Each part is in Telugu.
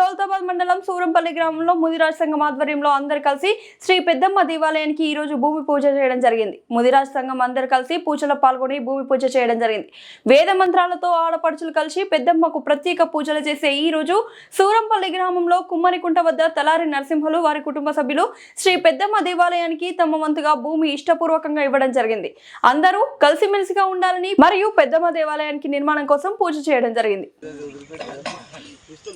దౌలతాబాద్ మండలం సూరంపల్లి గ్రామంలో ముదిరాజ్ సంఘం ఆధ్వర్యంలో అందరు కలిసి శ్రీ పెద్దమ్మ దేవాలయానికి ఈ రోజు భూమి పూజ చేయడం జరిగింది. ముదిరాజ్ సంఘం అందరు కలిసి పూజలో పాల్గొని భూమి పూజ చేయడం జరిగింది. వేద మంత్రాలతో ఆడపడుచులు కలిసి పెద్దమ్మకు ప్రత్యేక పూజలు చేసే ఈ రోజు సూరంపల్లి గ్రామంలో కుమ్మరికుంట వద్ద తలారి నరసింహులు వారి కుటుంబ సభ్యులు శ్రీ పెద్దమ్మ దేవాలయానికి తమ వంతుగా భూమి ఇష్టపూర్వకంగా ఇవ్వడం జరిగింది. అందరూ కలిసిమెలిసిగా ఉండాలని మరియు పెద్దమ్మ దేవాలయానికి నిర్మాణం కోసం పూజ చేయడం జరిగింది.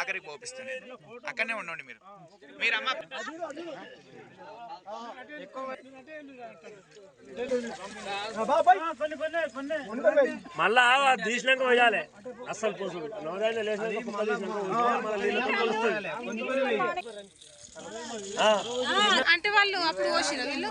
ఆఖరికి పోపిస్తాను. అక్కడనే ఉండండి మీరు. మీరు అమ్మ మళ్ళా తీసినాక పోయాలి. అస్సలు పోసు లేచినాక కుక్క తీసినాక. అంటే వాళ్ళు అప్పుడు పోసిన వీళ్ళు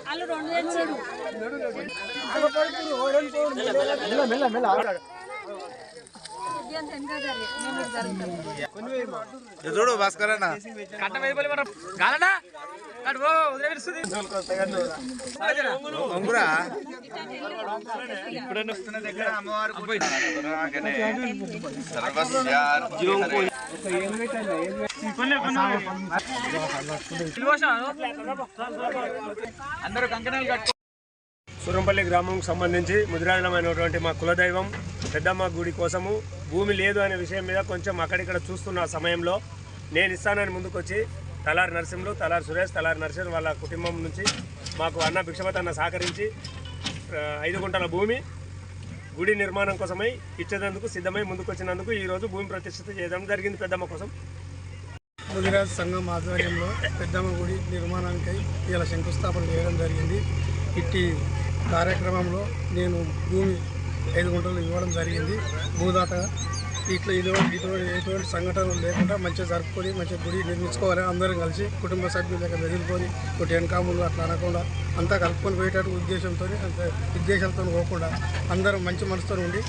చూడు భాస్కర్ అన్న. అందరూ కంకణాలు కట్టు సూరంపల్లి గ్రామంకు సంబంధించి ముదిరాజమైనటువంటి మా కులదైవం పెద్దమ్మ గుడి కోసము. భూమి లేదు అనే విషయం మీద కొంచెం అక్కడిక్కడ చూస్తున్న సమయంలో నేను ఇస్తానని ముందుకొచ్చి తలారి నరసింహులు తలారి సురేష్ తలారి నరసింహ వాళ్ళ కుటుంబం నుంచి మాకు అన్న భిక్షపతి అన్న సహకరించి ఐదు గుంటల భూమి గుడి నిర్మాణం కోసమై ఇచ్చేందుకు సిద్ధమై ముందుకొచ్చినందుకు ఈరోజు భూమి ప్రతిష్ఠిత చేయడం జరిగింది పెద్దమ్మ కోసం. ముదిరాజ్ సంఘం ఆధ్వర్యంలో పెద్దమ్మ గుడి నిర్మాణానికై ఇలా శంకుస్థాపన చేయడం జరిగింది. ఇట్టి కార్యక్రమంలో నేను భూమి ఐదు గుంటలు ఇవ్వడం జరిగింది. భూదాతగా ఇట్లా ఇది ఇటువంటి ఎటువంటి సంఘటనలు లేకుండా మంచిగా జరుపుకొని మంచిగా గుడి నిర్మించుకోవాలి. అందరం కలిసి కుటుంబ సభ్యుల దగ్గర వెదిలిపోయి ఒకటి వెనకాములు అట్లా అనకుండా అంతా కలుపుకొని పోయేటట్టు ఉద్దేశంతో అంత ఉద్దేశాలతో పోకుండా అందరం మంచి మనసుతో ఉండి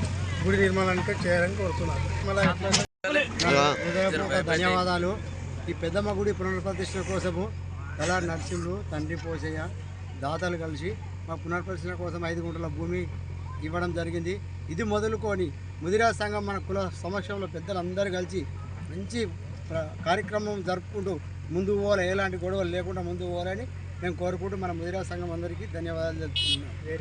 గుడి నిర్మాణానికి చేయాలని కోరుతున్నారు మళ్ళీ హృదయపూర్వక ధన్యవాదాలు. ఈ పెద్దమ్మ గుడి పునర్ప్రతిష్ఠ కోసము కళా నరసింహులు తండ్రి పోసయ్య దాతలు కలిసి మా పునర్ప్రతిష్ఠ కోసం ఐదు గుంటల భూమి ఇవ్వడం జరిగింది. ఇది మొదలుకొని ముదిరా సంఘం మన కుల సమక్షంలో పెద్దలందరూ కలిసి మంచి కార్యక్రమం జరుపుకుంటూ ముందు పోలే ఎలాంటి గొడవలు లేకుండా ముందు పోవాలని మేము కోరుకుంటూ మన ముదిరా సంఘం అందరికీ ధన్యవాదాలు తెలుపుతున్నాం.